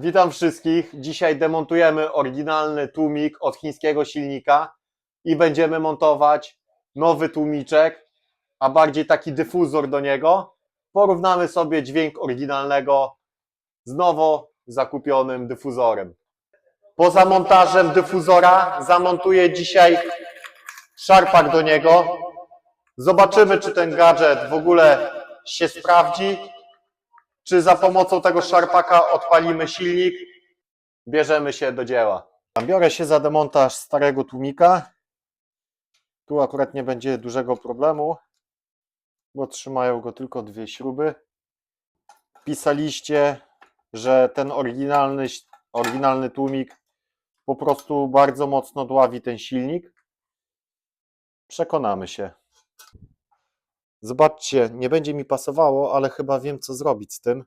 Witam wszystkich. Dzisiaj demontujemy oryginalny tłumik od chińskiego silnika i będziemy montować nowy tłumiczek, a bardziej taki dyfuzor do niego. Porównamy sobie dźwięk oryginalnego z nowo zakupionym dyfuzorem. Poza montażem dyfuzora zamontuję dzisiaj szarpak do niego. Zobaczymy, czy ten gadżet w ogóle się sprawdzi, czy za pomocą tego szarpaka odpalimy silnik. Bierzemy się do dzieła. Biorę się za demontaż starego tłumika. Tu akurat nie będzie dużego problemu, bo trzymają go tylko dwie śruby. Pisaliście, że ten oryginalny, oryginalny tłumik po prostu bardzo mocno dławi ten silnik. Przekonamy się. Zobaczcie, nie będzie mi pasowało, ale chyba wiem, co zrobić z tym.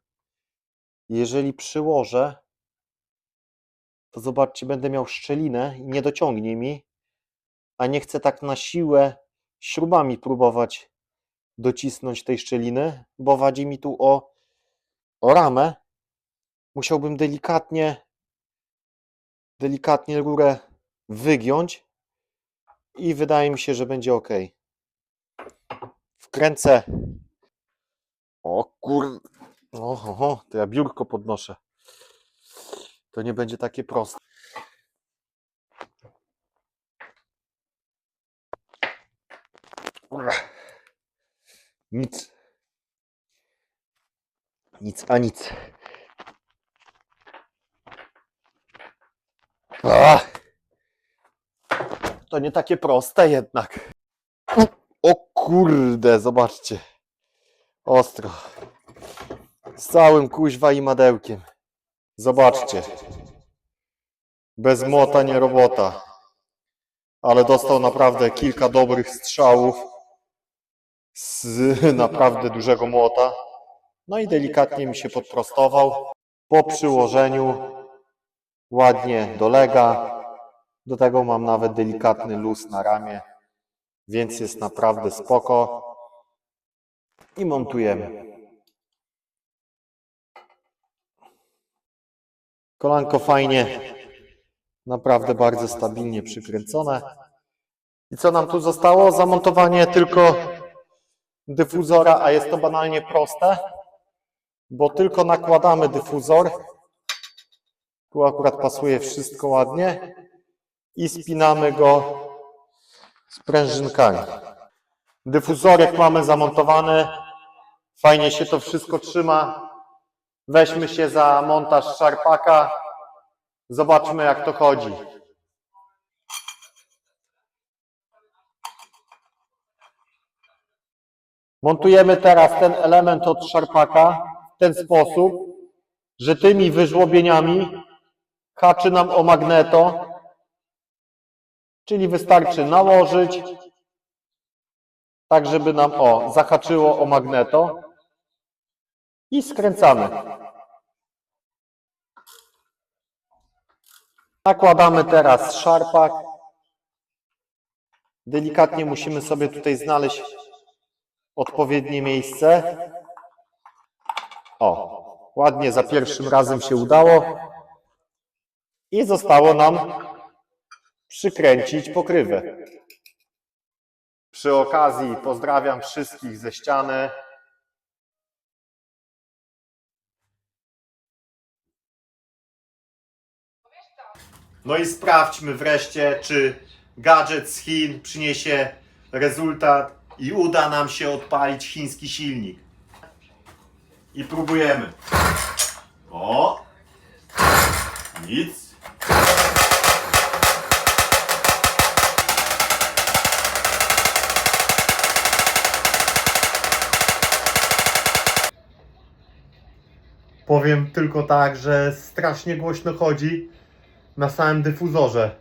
Jeżeli przyłożę, to zobaczcie, będę miał szczelinę i nie dociągnie mi, a nie chcę tak na siłę śrubami próbować docisnąć tej szczeliny, bo wadzi mi tu o, o ramę. Musiałbym delikatnie, delikatnie rurę wygiąć i wydaje mi się, że będzie ok wkręcę. O kur... Oho, to ja biurko podnoszę. To nie będzie takie proste. Nic. Nic, a nic. Ach. To nie takie proste jednak. Kurde, zobaczcie. Ostro. Z całym kuźwa i madełkiem. Zobaczcie. Bez młota nie robota. Ale dostał naprawdę kilka dobrych strzałów z naprawdę dużego młota. No i delikatnie mi się podprostował. Po przyłożeniu ładnie dolega. Do tego mam nawet delikatny luz na ramię więc jest naprawdę spoko. I montujemy. Kolanko fajnie, naprawdę bardzo stabilnie przykręcone. I co nam tu zostało? Zamontowanie tylko dyfuzora, a jest to banalnie proste, bo tylko nakładamy dyfuzor. Tu akurat pasuje wszystko ładnie i spinamy go sprężynkami. Dyfuzorek mamy zamontowany. Fajnie się to wszystko trzyma. Weźmy się za montaż szarpaka. Zobaczmy jak to chodzi. Montujemy teraz ten element od szarpaka w ten sposób, że tymi wyżłobieniami haczy nam o magneto Czyli wystarczy nałożyć, tak żeby nam o, zahaczyło o magneto i skręcamy. Nakładamy teraz szarpak. Delikatnie musimy sobie tutaj znaleźć odpowiednie miejsce. O, ładnie za pierwszym razem się udało. I zostało nam przykręcić pokrywę. Przy okazji pozdrawiam wszystkich ze ściany. No i sprawdźmy wreszcie, czy gadżet z Chin przyniesie rezultat i uda nam się odpalić chiński silnik. I próbujemy. O! Nic. Powiem tylko tak, że strasznie głośno chodzi na samym dyfuzorze.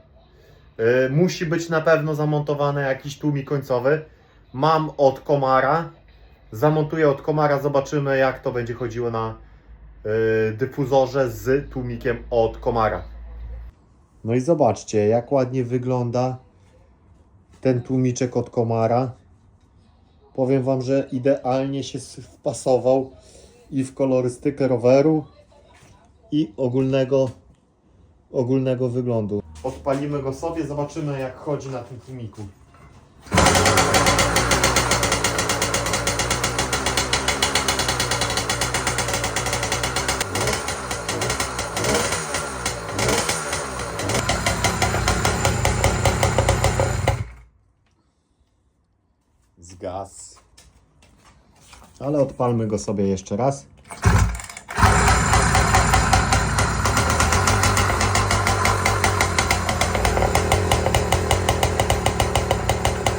Yy, musi być na pewno zamontowany jakiś tłumik końcowy. Mam od Komara. Zamontuję od Komara, zobaczymy jak to będzie chodziło na yy, dyfuzorze z tłumikiem od Komara. No i zobaczcie, jak ładnie wygląda ten tłumiczek od Komara. Powiem Wam, że idealnie się wpasował i w kolorystykę roweru i ogólnego, ogólnego wyglądu. Odpalimy go sobie, zobaczymy jak chodzi na tym tłumiku. Ale odpalmy go sobie jeszcze raz.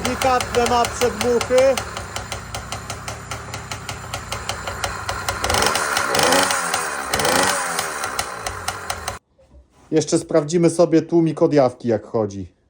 Delikatne ma przedmuchy. Jeszcze sprawdzimy sobie tłumik od jawki jak chodzi.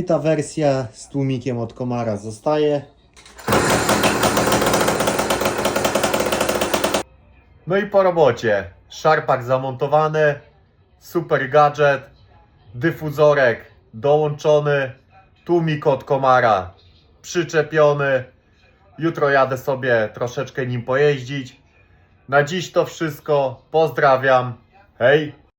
I ta wersja z tłumikiem od Komara zostaje. No i po robocie. Szarpak zamontowany, super gadżet, dyfuzorek dołączony, tłumik od Komara przyczepiony. Jutro jadę sobie troszeczkę nim pojeździć. Na dziś to wszystko. Pozdrawiam. Hej!